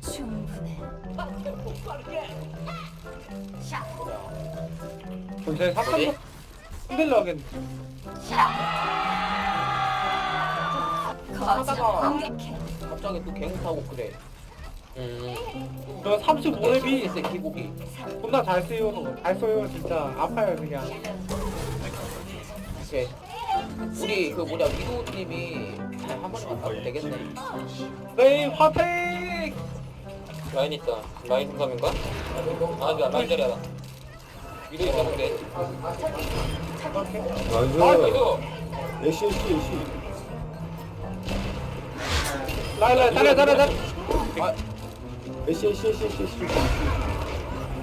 충분해. 제 삼삼 흔들려 하겠네. 거점 하다가- 공격해. 갑자기 또 갱 타고 그래. 음. 저 35렙이 세 기복이. 존나 잘 써요. 잘 써요 진짜. 아파요 그냥. 오케이. 우리 그 뭐냐 위도우님이 한 번만 따면 되겠네. 네 화택. 라인 있다. 라인 공감인가? 아, 나 라인 자리야. 위도 있다 근데. 나이스. 나이스. 애쉬 애쉬 애쉬 라이라이 따라 따라 따라. 아, 애쉬 애쉬 애쉬 애쉬 애쉬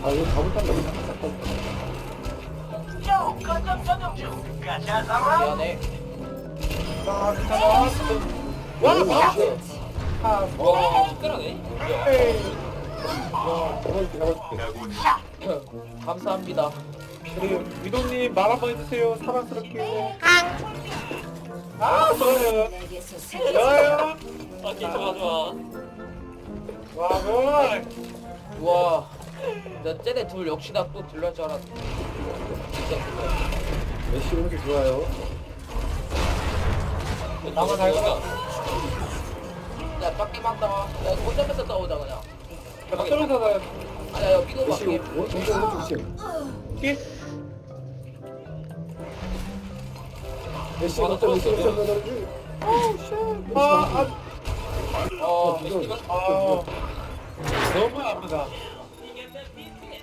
아 이거 잘못한 거 미안해. 아. 와 와. 아 와, 특별하네. 감사합니다. 우리 위도님 말 한번 해주세요. 사랑스럽게. 아 좋아요. 내게서 새 좋아요. 아, 기 좋아, 좋아. 와 뭐. 와, 나 쟤네 둘 역시나 또 들릴 줄 알았. 진짜 그래. 애쉬 오른쪽 좋아요 나만 잘 가. 야, 빡게 막다. 야, 혼자면서 싸우자 그냥. 나 떨어져서 나 아니야, 야, 위도 애쉬 막게. 오- 오른쪽 오른쪽 조심 이게 애쉬 오른쪽 애쉬 오른쪽 아, 아, 어, 애쉬가? 아, 너무 아프다.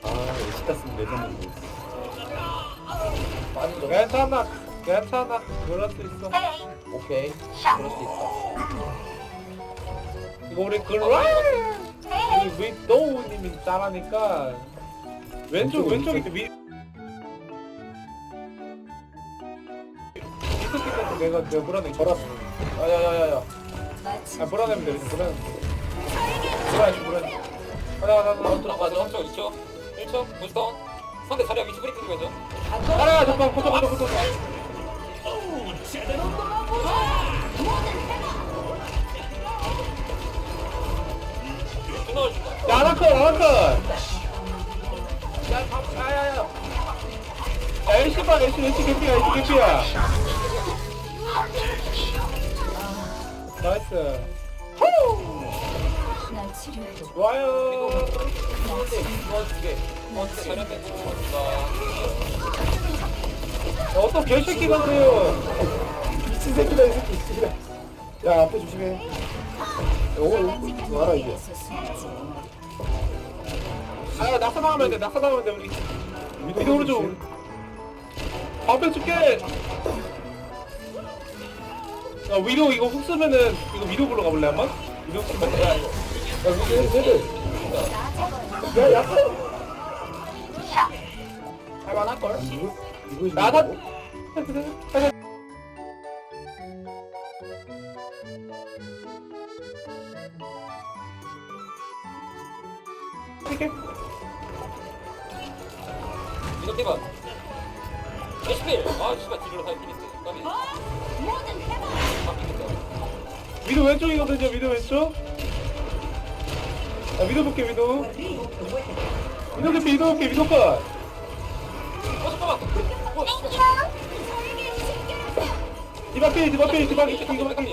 아 애쉬 땄으면 레전드 많이 좀. 괜찮아, 괜찮아. 그럴 수 있어. 오케이. 그럴 수 있어. 이거 우리 글라 우리 위도우님이 잘하니까 왼쪽 왼쪽이 위. 이스키한테 내가 내가 몰아내. 저라 야야야야야. 아 몰아내면 돼, 몰아내면 돼. 가자, 바로 가자. 들어가죠. 3초, 2초, 1초, 무스턴. 상대 자리야 위치 브리핑 좀 해줘. 가라, 잠깐, 포토, 포토, 포토. 야, 아나컷. 야, 밥, 야야야. 야, LC 봐, LC, LC 개피야, LC 개피야. 나이스. 날 치료해. 좋아요. 어떤 개새끼가 그래요. 미친 새끼다 이 새끼. 야 앞에 조심해 오 와라 이제 내게서 숨지. 아, 낙사 당하면 돼, 낙사 당하면 돼, 우리. 위도 오른쪽. 방패 줄게. 야, 위도 이거 훅 쓰면은 이거 위도 불러 가볼래 한번? 훅 쓰면 야, 이거. 야 위도 얘들 야 약간 할만할걸? 누구 누구 지금 나다. 아, 씨발 뒤로. 까비. 바뀌겠다. 위도 왼쪽이거든요, 위도 왼쪽. 야, 위도 볼게, 위도. 위도 개피, 위도 볼게, 위도 컷. 어, 잠깐만. 어. 집 앞에, 집 앞에, 집 앞에, 이렇게 집딱 앞에. 딱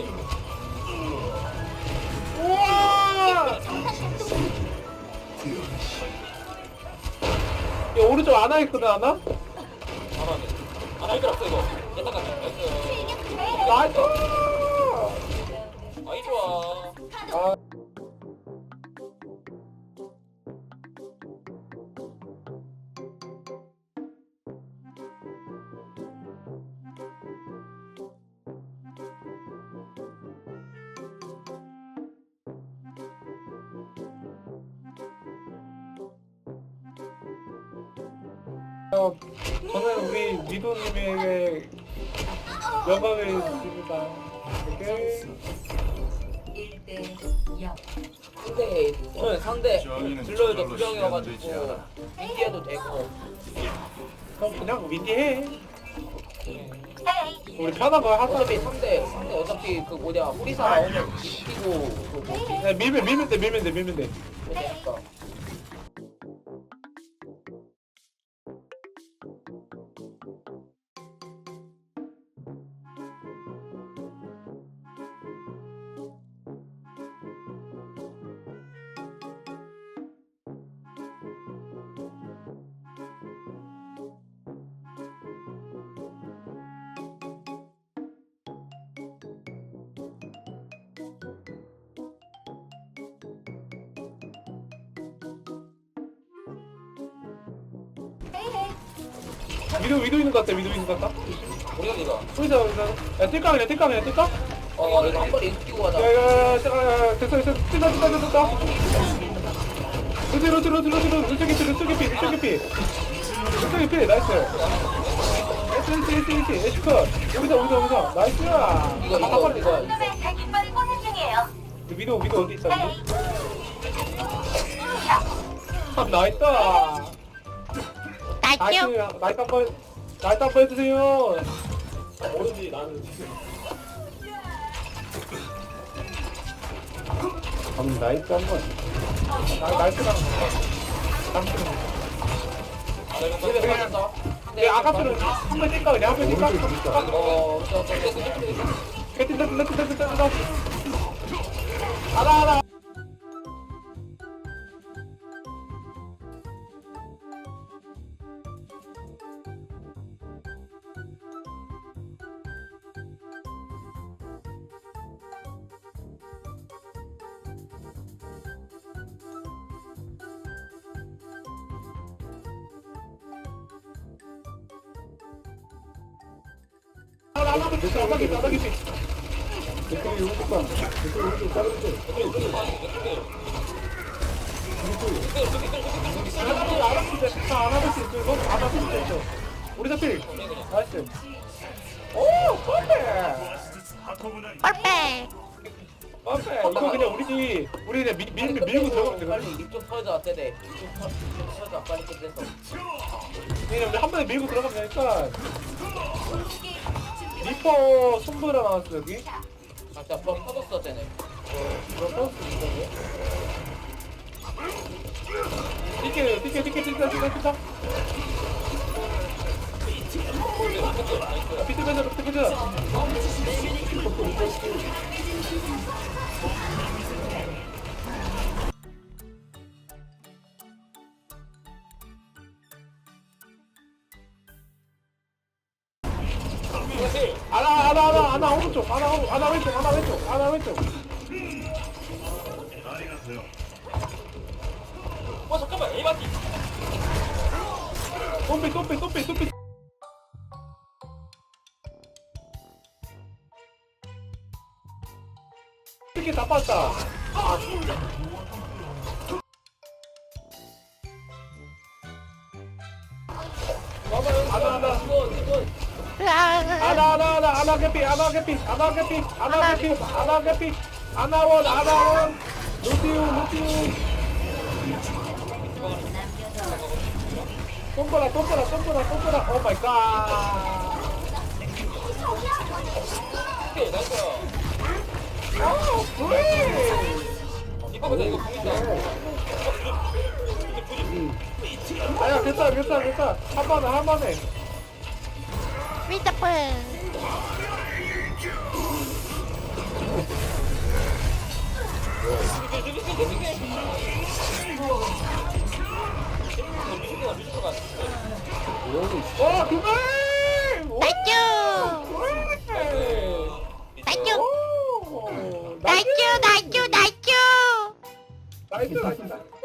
우와! 야, 오른쪽 안 하겠거든, 안 와? 잘하네. 아, 나 이거. 야딱 가자. 나이스. 어, 저는 우리 미도님에게 영광을 드립니다. 오케이. 1대 0. 상대, 상대. 딜러에도 두 명이어가지고. 인기해도 되고. 그럼 그냥 위기해. 음. 우리 편한가 하자. 어차피 상대 상대 어차피 그 뭐냐 우리사 나오면 이기고 그 뭐지 야, 밀면 밀면 돼 밀면 돼 밀면 돼. 뭐냐니까 위도 위도 있는 것 같아 위도 있는 것 같다. 우리가 이거. 여기서 여기서. 야 뜰까 그냥 뜰까 그냥 뜰까? 어 이거 한 번에 이기고 가자 야야야 됐어 됐어 뜬다 뜬다 뜬다. 루트 루트 루트 루트 루트 루트 개피 루트 개피 루트 개피. 루트 개피 나이스. 에스 에스 에스 에스 컷. 여기서 여기서 여기서 나이스. 이거 이거 이거 자기발이 고생 중이에요. 위도 위도 어디 있어? 에이, 아 나이스. 나이스 나이스 한번 나이스 한번 해주세요. 모르지 나는 방금 나이트 한번 나. 집에 빠졌다 내 아까처럼 한번 뛸까 그냥 한번 뛸까? 어 저, 저, 저, 저, 개 뛴다 뛴다 뛴다 뛴다 뛴다. 알아 알아. 알아 알아 알아 나가기 나가기 댓글이 오른쪽방 댓글이 오른쪽 자르지 알아보지 알아보지 다 알아볼 수 있어 이거 알아볼 수 있어 우리 잡힐 나이스 오 퍼펙트 퍼펙트 퍼펙트 이거 그냥 우리지 우리 그냥 밀, 밀, 밀고 들어가면 빨리 되거든 입좀 털자 쟤네 입좀 털- 입좀 털자 빨리 끝내서 그냥 우리 한 번에 밀고 들어가면 되니까 리퍼 손보라 나왔어 여기? 각자 뻥 터졌어 쟤네. 그럼 티켓 티켓 티켓 티켓 티켓 티켓 비트 배자 비트 배자 아나 오- 아나 왼쪽 아나 왼쪽 아나 왼쪽 어 잠깐만 에이바티. 똥배 똥배 똥배 똥배 이렇게 다 빠졌다 아 아나 아나 아나. 아나 개피 아나 개피 아나 개피 아나 개피 아나 개피. 아나원 아나원. 루티우 루티우. 똥보라 똥보라 똥보라 똥보라 오 마이 갓 오케이 나이스. 오 그레이 이거 보자 이거 보인다. 아야 괜찮아 괜찮아 괜찮아 한 번에 한 번에 미스터풀 와 그만! 나이쭈 나이쭈 나이쭈 나이쭈 나이쭈 나이스 나이스